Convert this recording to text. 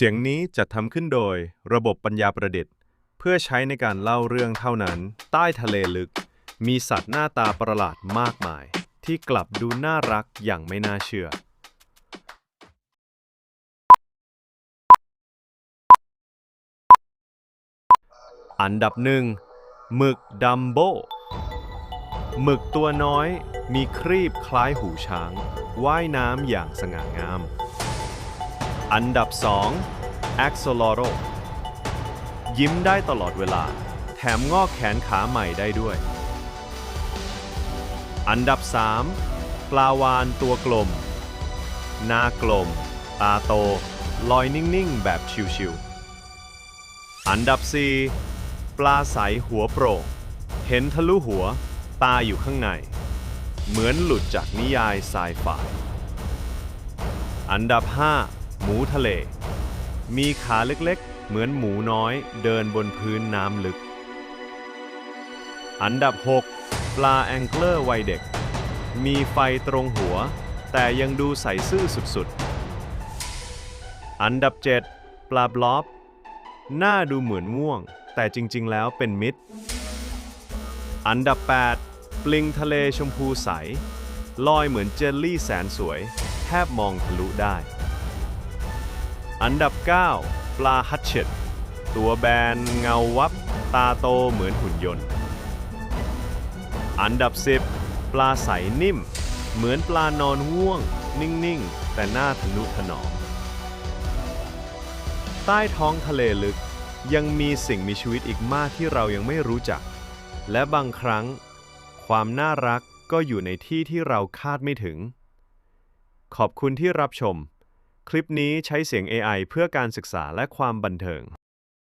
เสียงนี้จะทำขึ้นโดยระบบปัญญาประดิษฐ์ เพื่อใช้ในการเล่าเรื่องเท่านั้น ใต้ทะเลลึก มีสัตว์หน้าตาประหลาดมากมาย ที่กลับดูน่ารักอย่างไม่น่าเชื่อ อันดับหนึ่งหมึกดัมโบหมึกตัวน้อยมีครีบคล้ายหูช้าง ว่ายน้ำอย่างสง่างาม อันดับ 2 a x o l o r o ยิ้มได้ตลอดเวลา แถมงอกแขนขาใหม่ได้ด้วย อันดับ 3 ปลาวานตัวกลม หน้ากลม ตาโต ลอยนิ่ง ๆ แบบชิว ๆ อันดับ 4 ปลาใสหัวโปร่งเห็นทะลุหัว ตาอยู่ข้างใน เหมือนหลุดจากนิยายไซไฟอันดับ 5 หมูทะเล มีขาเล็กๆ เหมือนหมูน้อยเดินบนพื้นน้ำลึก อันดับ 6 ปลาแองเกิลวัยเด็ก มีไฟตรงหัว แต่ยังดูใสซื่อสุดๆ อันดับ 7 ปลาบล็อบ หน้าดูเหมือนง่วง แต่จริงๆแล้วเป็นมิตร อันดับ 8 ปลิงทะเลชมพูใส ลอยเหมือนเจลลี่แสนสวย แทบมองทะลุได้ อันดับ 9 ปลาฮัตเชตตัวแบนเงาวับ ตาโตเหมือนหุ่นยนต์ อันดับ 10 ปลาใสนิ่ม เหมือนปลานอนง่วง นิ่ง ๆ แต่หน้าทะนุถนอม ใต้ท้องทะเลลึกยังมีสิ่งมีชีวิตอีกมากที่เรายังไม่รู้จัก และบางครั้ง ความน่ารักก็อยู่ในที่ที่เราคาดไม่ถึง ขอบคุณที่รับชม คลิปนี้ใช้เสียง AI เพื่อการศึกษาและความบันเทิง